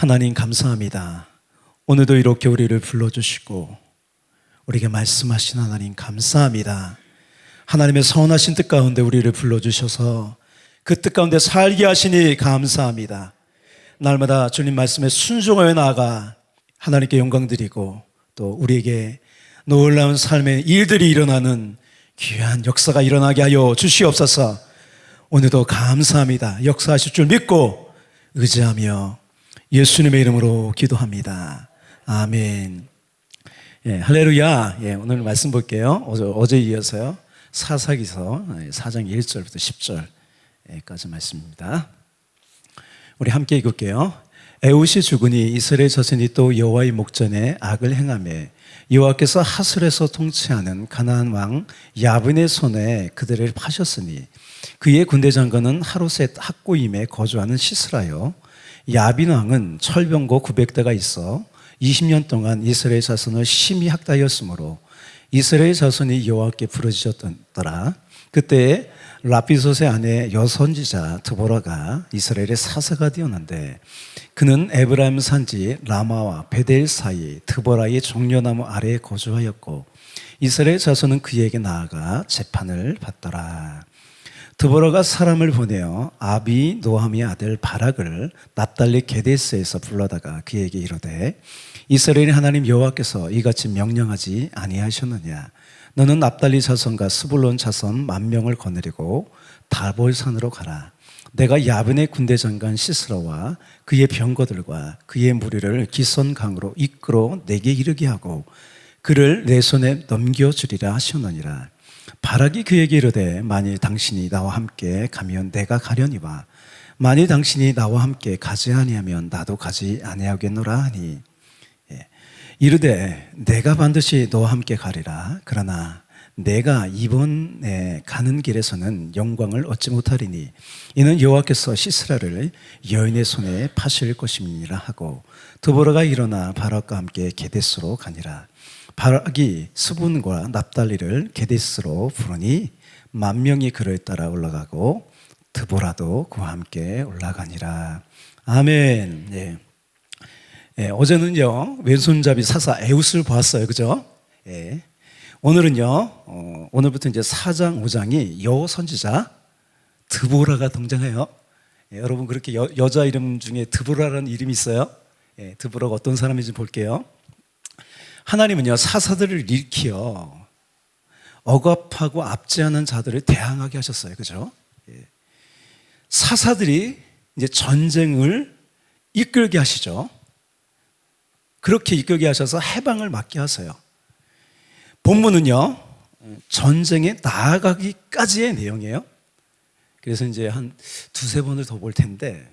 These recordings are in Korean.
하나님 감사합니다. 오늘도 이렇게 우리를 불러주시고 우리에게 말씀하신 하나님 감사합니다. 하나님의 선하신 뜻 가운데 우리를 불러주셔서 그 뜻 가운데 살게 하시니 감사합니다. 날마다 주님 말씀에 순종하여 나아가 하나님께 영광 드리고 또 우리에게 놀라운 삶의 일들이 일어나는 귀한 역사가 일어나게 하여 주시옵소서 오늘도 감사합니다. 역사하실 줄 믿고 의지하며 예수님의 이름으로 기도합니다. 아멘. 예, 할렐루야. 예, 오늘 말씀 볼게요. 어제, 어제 이어서요. 사사기서 4장 1절부터 10절까지 말씀입니다. 우리 함께 읽을게요. 에웃이 죽으니 이스라엘 자손이 또 여호와의 목전에 악을 행하매 여호와께서 하술에서 통치하는 가나안 왕 야분의 손에 그들을 파셨으니 그의 군대 장관은 하루셋 학고임에 거주하는 시스라요 야빈 왕은 철병고 900대가 있어 20년 동안 이스라엘 자손을 심히 학다였으므로 이스라엘 자손이 여호와께 부르짖었더라. 그때 라피솥의 아내 여선지자 드보라가 이스라엘의 사사가 되었는데 그는 에브라임 산지 라마와 베델 사이 드보라의 종려나무 아래에 거주하였고 이스라엘 자손은 그에게 나아가 재판을 받더라. 드보라가 사람을 보내어 아비 노함의 아들 바락을 납달리 게데스에서 불러다가 그에게 이르되 이스라엘 하나님 여호와께서 이같이 명령하지 아니하셨느냐? 너는 납달리 자손과 스불론 자손 만 명을 거느리고 다볼산으로 가라. 내가 야분의 군대 장관 시스라와 그의 병거들과 그의 무리를 기손 강으로 이끌어 내게 이르게 하고 그를 내 손에 넘겨 주리라 하셨느니라 바락이 그에게 이르되 만일 당신이 나와 함께 가면 내가 가려니와 만일 당신이 나와 함께 가지 아니하면 나도 가지 아니하겠노라 하니. 예. 이르되 내가 반드시 너와 함께 가리라. 그러나 내가 이번에 가는 길에서는 영광을 얻지 못하리니 이는 여호와께서 시스라를 여인의 손에 파실 것임이라 하고 드보라가 일어나 바락과 함께 게데스로 가니라 바락이 스분과 납달리를 게데스로 부르니 만 명이 그를 따라 올라가고 드보라도 그와 함께 올라가니라 아멘 예. 예, 어제는요 왼손잡이 사사 에웃을 보았어요, 그죠? 예. 오늘은요 어, 오늘부터 이제 4장 5장이 여호 선지자 드보라가 등장해요. 예, 여러분 그렇게 여, 여자 이름 중에 드보라라는 이름이 있어요. 예, 드보라가 어떤 사람인지 볼게요. 하나님은요 사사들을 일으키어 억압하고 압제하는 자들을 대항하게 하셨어요, 그죠? 예. 사사들이 이제 전쟁을 이끌게 하시죠. 그렇게 이끌게 하셔서 해방을 맞게 하세요. 본문은요, 전쟁에 나아가기까지의 내용이에요. 그래서 이제 한 두세 번을 더 볼 텐데,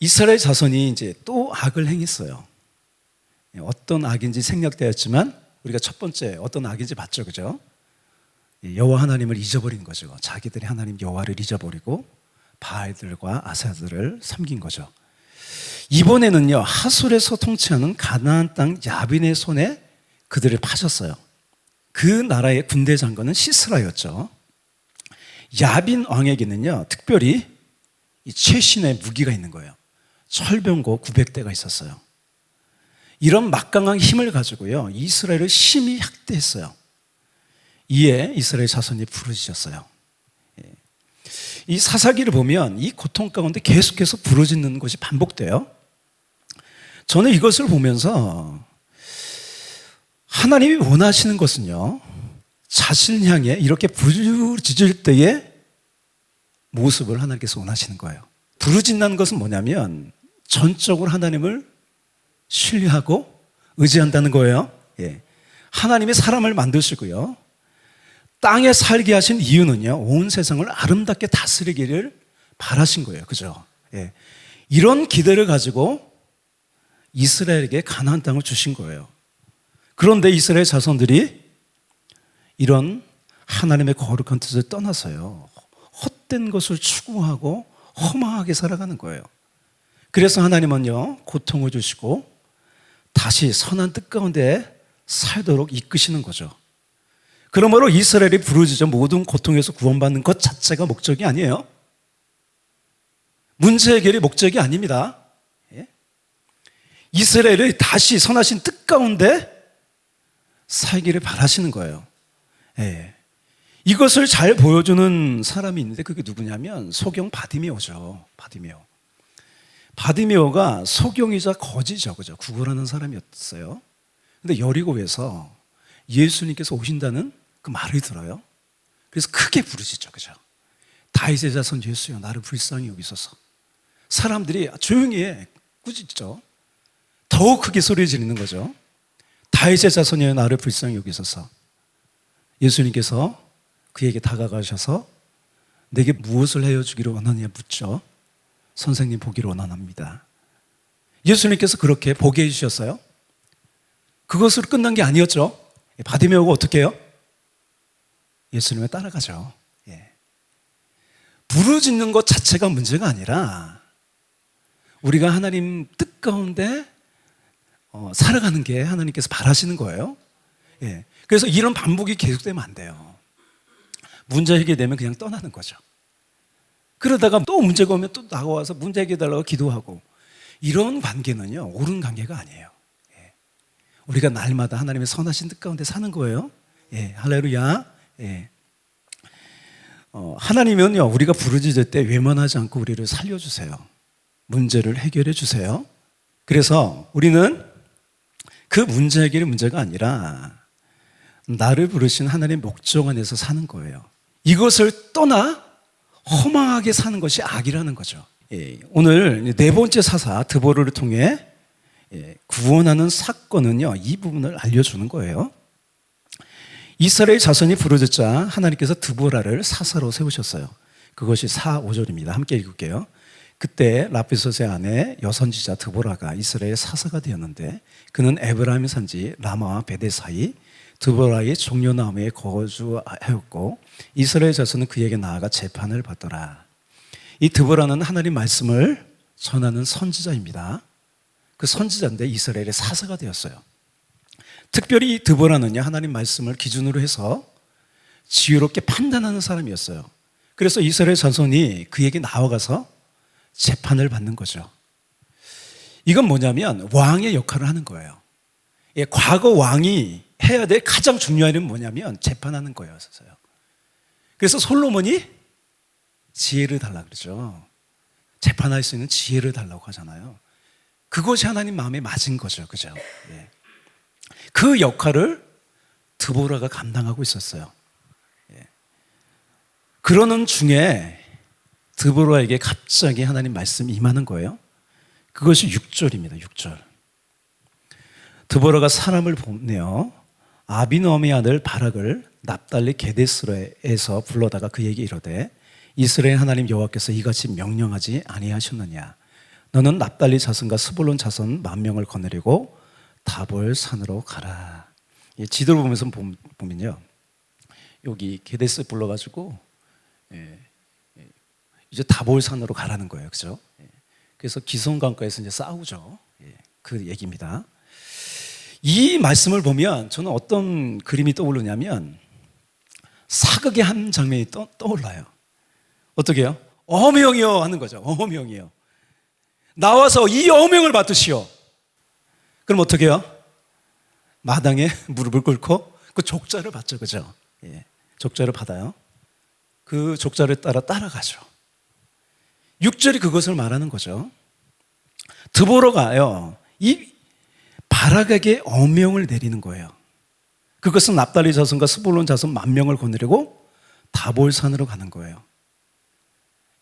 이스라엘 자손이 이제 또 악을 행했어요. 어떤 악인지 생략되었지만, 우리가 첫 번째 어떤 악인지 봤죠, 그죠? 여호와 하나님을 잊어버린 거죠. 자기들이 하나님 여호와를 잊어버리고 바알들과 아사들을 섬긴 거죠. 이번에는요 하술에서 통치하는 가나안 땅 야빈의 손에 그들을 파셨어요. 그 나라의 군대 장관은 시스라였죠. 야빈 왕에게는요 특별히 이 최신의 무기가 있는 거예요. 철병고 900대가 있었어요. 이런 막강한 힘을 가지고요 이스라엘을 심히 학대했어요. 이에 이스라엘 자손이 부르짖었어요. 예. 이 사사기를 보면 이 고통 가운데 계속해서 부르짖는 것이 반복돼요. 저는 이것을 보면서 하나님이 원하시는 것은요, 자신 향해 이렇게 부르짖을 때의 모습을 하나님께서 원하시는 거예요. 부르짖는 것은 뭐냐면 전적으로 하나님을 신뢰하고 의지한다는 거예요. 예. 하나님이 사람을 만드시고요. 땅에 살게 하신 이유는요, 온 세상을 아름답게 다스리기를 바라신 거예요. 그죠? 예. 이런 기대를 가지고 이스라엘에게 가나안 땅을 주신 거예요. 그런데 이스라엘 자손들이 이런 하나님의 거룩한 뜻을 떠나서요. 헛된 것을 추구하고 허망하게 살아가는 거예요. 그래서 하나님은요, 고통을 주시고 다시 선한 뜻 가운데 살도록 이끄시는 거죠. 그러므로 이스라엘이 부르짖어 모든 고통에서 구원받는 것 자체가 목적이 아니에요. 문제 해결이 목적이 아닙니다. 예? 이스라엘을 다시 선하신 뜻 가운데 살기를 바라시는 거예요. 예. 이것을 잘 보여주는 사람이 있는데 그게 누구냐면 소경 바디메오죠. 바디메오. 바디메오가 소경이자 거지죠. 그죠? 구걸하는 사람이었어요. 근데 여리고에서 예수님께서 오신다는 그 말을 들어요. 그래서 크게 부르짖죠. 그죠? 다윗의 자손 예수여 나를 불쌍히 여기소서. 사람들이 조용히 해. 꾸짖죠. 더욱 크게 소리 지르는 거죠. 다윗의 자손이여 나를 불쌍히 여기소서. 예수님께서 그에게 다가가셔서 내게 무엇을 해여 주기를 원하느냐 묻죠. 선생님 보기를 원합니다. 예수님께서 그렇게 보게 해주셨어요. 그것으로 끝난 게 아니었죠. 바디메오가 어떻게 해요? 예수님을 따라가죠. 예. 부르짖는 것 자체가 문제가 아니라 우리가 하나님 뜻 가운데 어, 살아가는 게 하나님께서 바라시는 거예요. 예. 그래서 이런 반복이 계속되면 안 돼요. 문제 해결되면 그냥 떠나는 거죠. 그러다가 또 문제가 오면 또 나와서 문제 해결달라고 기도하고 이런 관계는요 옳은 관계가 아니에요. 예. 우리가 날마다 하나님의 선하신 뜻 가운데 사는 거예요. 예, 할렐루야. 예. 어, 하나님은요 우리가 부르짖을 때 외면하지 않고 우리를 살려주세요. 문제를 해결해 주세요. 그래서 우리는 그 문제 해결이 문제가 아니라 나를 부르신 하나님의 목적 안에서 사는 거예요. 이것을 떠나 허망하게 사는 것이 악이라는 거죠. 예, 오늘 네 번째 사사 드보르를 통해 예, 구원하는 사건은요 이 부분을 알려주는 거예요. 이스라엘 자손이 부르짖자 하나님께서 드보라를 사사로 세우셨어요. 그것이 4, 5절입니다. 함께 읽을게요. 그때 라피소스의 아내 여선지자 드보라가 이스라엘 사사가 되었는데 그는 에브라임 산지 라마와 베데 사이 드보라의 종려나무에 거주하였고 이스라엘 자손은 그에게 나아가 재판을 받더라. 이 드보라는 하나님 말씀을 전하는 선지자입니다. 그 선지자인데 이스라엘의 사사가 되었어요. 특별히 이 드보라는요 하나님 말씀을 기준으로 해서 지혜롭게 판단하는 사람이었어요. 그래서 이스라엘 자손이 그에게 나와가서 재판을 받는 거죠. 이건 뭐냐면 왕의 역할을 하는 거예요. 예, 과거 왕이 해야 될 가장 중요한 일은 뭐냐면 재판하는 거였어요. 그래서 솔로몬이 지혜를 달라 그러죠. 재판할 수 있는 지혜를 달라고 하잖아요. 그것이 하나님 마음에 맞은 거죠. 그죠? 예. 그 역할을 드보라가 감당하고 있었어요. 예. 그러는 중에 드보라에게 갑자기 하나님 말씀이 임하는 거예요. 그것이 6절입니다. 6절. 드보라가 사람을 보내어 아비노함의 아들 바락을 납달리 게데스로에서 불러다가 그에게 이르되 이스라엘 하나님 여호와께서 이같이 명령하지 아니하셨느냐 너는 납달리 자손과 스불론 자손 만 명을 거느리고 다볼 산으로 가라. 이 지도를 보면서 보면요 여기 게데스 불러가지고 예, 예, 이제 다볼 산으로 가라는 거예요, 그죠? 예, 그래서 기성강가에서 이제 싸우죠. 예, 그 얘기입니다. 이 말씀을 보면 저는 어떤 그림이 떠오르냐면 사극의 한 장면이 떠, 떠올라요. 어떻게 요 어명이요 하는 거죠. 어명이요. 나와서 이 어명을 받으시오. 그럼 어떻게 해요? 마당에 무릎을 꿇고 그 족자를 받죠. 그죠? 예. 족자를 받아요. 그 족자를 따라 따라가죠. 6절이 그것을 말하는 거죠. 드보러 가요. 이 바락에게 어명을 내리는 거예요. 그것은 납달리 자손과 스불론 자손 만 명을 거느리고 다볼산으로 가는 거예요.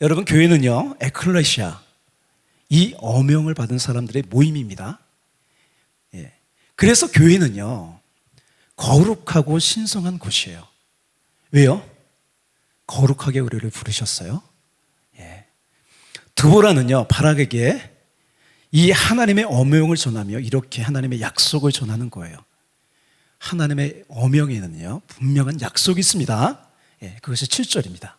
여러분 교회는요 에클레시아 이 어명을 받은 사람들의 모임입니다. 예. 그래서 교회는요 거룩하고 신성한 곳이에요. 왜요? 거룩하게 우리를 부르셨어요. 예. 드보라는요 바락에게 이 하나님의 어명을 전하며 이렇게 하나님의 약속을 전하는 거예요. 하나님의 어명에는요, 분명한 약속이 있습니다. 예, 그것이 7절입니다.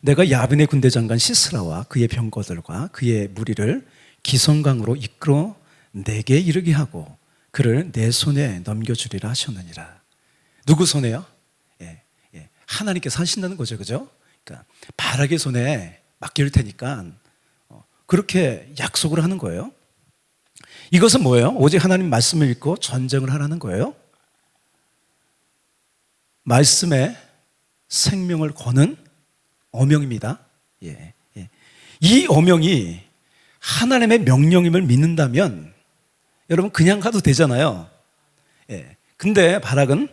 내가 야빈의 군대 장관 시스라와 그의 병거들과 그의 무리를 기성강으로 이끌어 내게 이르게 하고 그를 내 손에 넘겨주리라 하셨느니라. 누구 손에요? 예, 예. 하나님께서 하신다는 거죠, 그죠? 그러니까 바락의 손에 맡길 테니까 그렇게 약속을 하는 거예요. 이것은 뭐예요? 오직 하나님 말씀을 읽고 전쟁을 하라는 거예요. 말씀에 생명을 거는 어명입니다. 예, 예. 이 어명이 하나님의 명령임을 믿는다면 여러분 그냥 가도 되잖아요. 예. 근데 바락은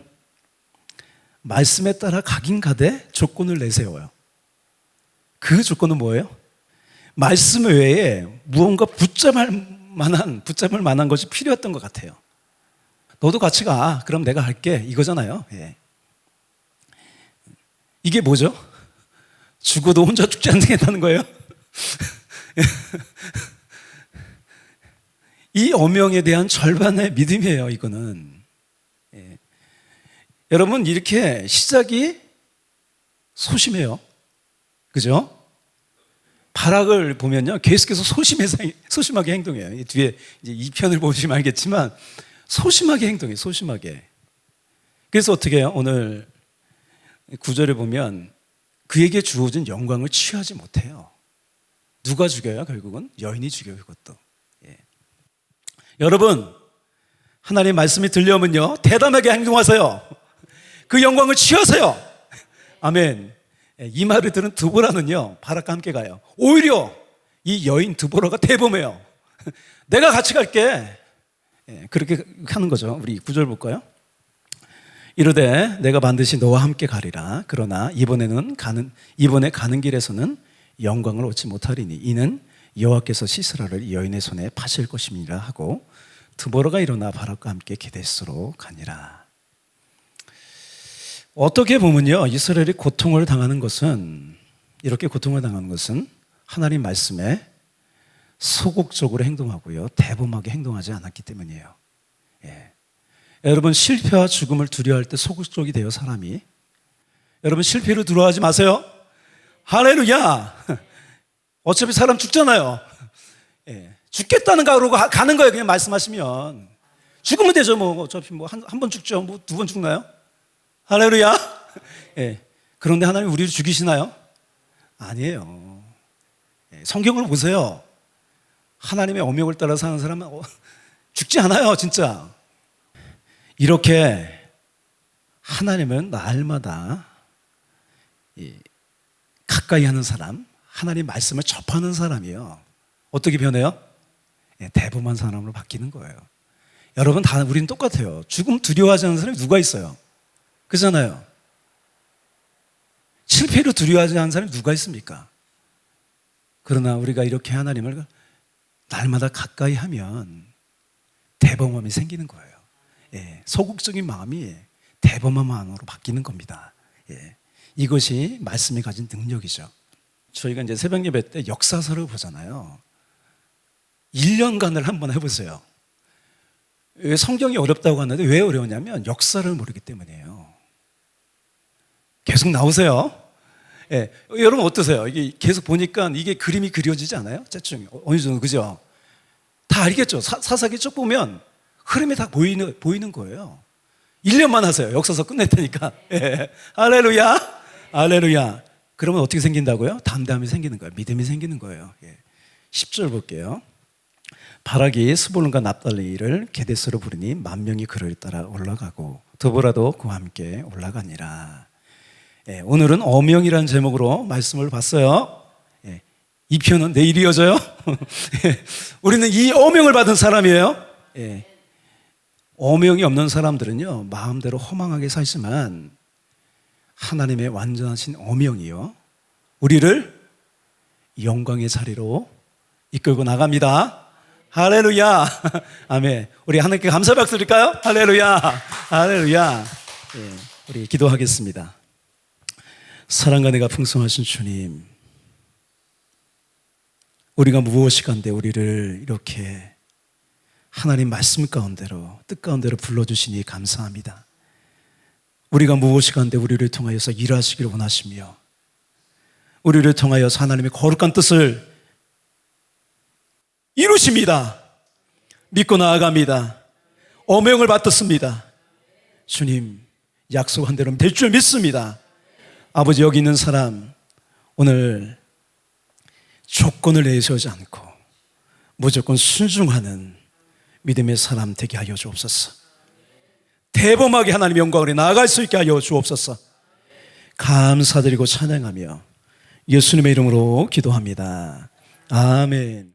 말씀에 따라 가긴 가되 조건을 내세워요. 그 조건은 뭐예요? 말씀 외에 무언가 붙잡을 만한 붙잡을 만한 것이 필요했던 것 같아요. 너도 같이 가. 그럼 내가 할게. 이거잖아요. 예. 이게 뭐죠? 죽어도 혼자 죽지 않겠다는 거예요. 이 어명에 대한 절반의 믿음이에요. 이거는. 예. 여러분 이렇게 시작이 소심해요. 그죠? 바락을 보면요. 계속해서 소심해서, 소심하게 행동해요. 이 뒤에 이제 이 편을 보시면 알겠지만, 소심하게 행동해요. 소심하게. 그래서 어떻게 해요? 오늘 구절을 보면 그에게 주어진 영광을 취하지 못해요. 누가 죽여요? 결국은 여인이 죽여요. 그것도. 예. 여러분, 하나님 말씀이 들려오면요. 대담하게 행동하세요. 그 영광을 취하세요. 아멘. 예, 이 말을 들은 두보라는요, 바락과 함께 가요. 오히려 이 여인 두보라가 대범해요. 내가 같이 갈게. 예, 그렇게 하는 거죠. 우리 구절 볼까요? 이르되 내가 반드시 너와 함께 가리라. 그러나 이번에는 가는 이번에 가는 길에서는 영광을 얻지 못하리니 이는 여호와께서 시스라를 여인의 손에 파실 것임이라 하고 드보라가 일어나 바락과 함께 게데스로 가니라. 어떻게 보면요, 이스라엘이 고통을 당하는 것은 이렇게 고통을 당하는 것은 하나님 말씀에 소극적으로 행동하고요, 대범하게 행동하지 않았기 때문이에요. 예. 여러분 실패와 죽음을 두려워할 때 소극적이 돼요, 사람이. 여러분 실패로 두려워하지 마세요. 할렐루야. 어차피 사람 죽잖아요. 예. 죽겠다는 각오로 가- 가는 거예요, 그냥 말씀하시면. 죽으면 되죠, 뭐. 어차피 뭐 한 한 번 죽죠. 뭐 두 번 죽나요? 할렐루야. 예. 그런데 하나님 우리를 죽이시나요? 아니에요. 예, 성경을 보세요. 하나님의 어명을 따라 사는 사람은 어, 죽지 않아요, 진짜. 이렇게 하나님은 날마다 이, 가까이 하는 사람, 하나님 말씀을 접하는 사람이요. 어떻게 변해요? 예, 대범한 사람으로 바뀌는 거예요. 여러분 다 우리는 똑같아요. 죽음 두려워하지 않는 사람이 누가 있어요? 그잖아요. 실패로 두려워하지 않는 사람이 누가 있습니까? 그러나 우리가 이렇게 하나님을 날마다 가까이 하면 대범함이 생기는 거예요. 예, 소극적인 마음이 대범한 마음으로 바뀌는 겁니다. 예, 이것이 말씀이 가진 능력이죠. 저희가 이제 새벽 예배 때 역사서를 보잖아요. 1년간을 한번 해보세요. 왜 성경이 어렵다고 하는데 왜 어려우냐면 역사를 모르기 때문이에요. 계속 나오세요. 예, 여러분 어떠세요? 이게 계속 보니까 이게 그림이 그려지지 않아요? 대충 어느 정도 그죠? 다 알겠죠? 사, 사사기 쭉 보면 흐름이 다 보이는 보이는 거예요. 1년만 하세요. 역사서 끝낼 테니까. 예. 할렐루야. 할렐루야. 그러면 어떻게 생긴다고요? 담담이 생기는 거예요. 믿음이 생기는 거예요. 예. 10절 볼게요. 바락이 스볼론과 납달리를 게데스로 부르니 만 명이 그를 따라 올라가고 드보라도 그와 함께 올라가니라. 예, 오늘은 어명이라는 제목으로 말씀을 봤어요. 예, 이 편은 내일 이어져요. 예, 우리는 이 어명을 받은 사람이에요. 예, 어명이 없는 사람들은요 마음대로 허망하게 살지만 하나님의 완전하신 어명이요 우리를 영광의 자리로 이끌고 나갑니다. 할렐루야. 아멘. 우리 하나님께 감사 박수 드릴까요? 할렐루야. 할렐루야. 예, 우리 기도하겠습니다. 사랑과 내가 풍성하신 주님, 우리가 무엇이 간데 우리를 이렇게 하나님 말씀 가운데로, 뜻 가운데로 불러주시니 감사합니다. 우리가 무엇이 간데 우리를 통하여서 일하시기를 원하시며, 우리를 통하여서 하나님의 거룩한 뜻을 이루십니다. 믿고 나아갑니다. 어명을 받았습니다. 주님, 약속한 대로 될 줄 믿습니다. 아버지, 여기 있는 사람, 오늘 조건을 내세우지 않고 무조건 순종하는 믿음의 사람 되게 하여 주옵소서. 대범하게 하나님 영광으로 나아갈 수 있게 하여 주옵소서. 감사드리고 찬양하며 예수님의 이름으로 기도합니다. 아멘.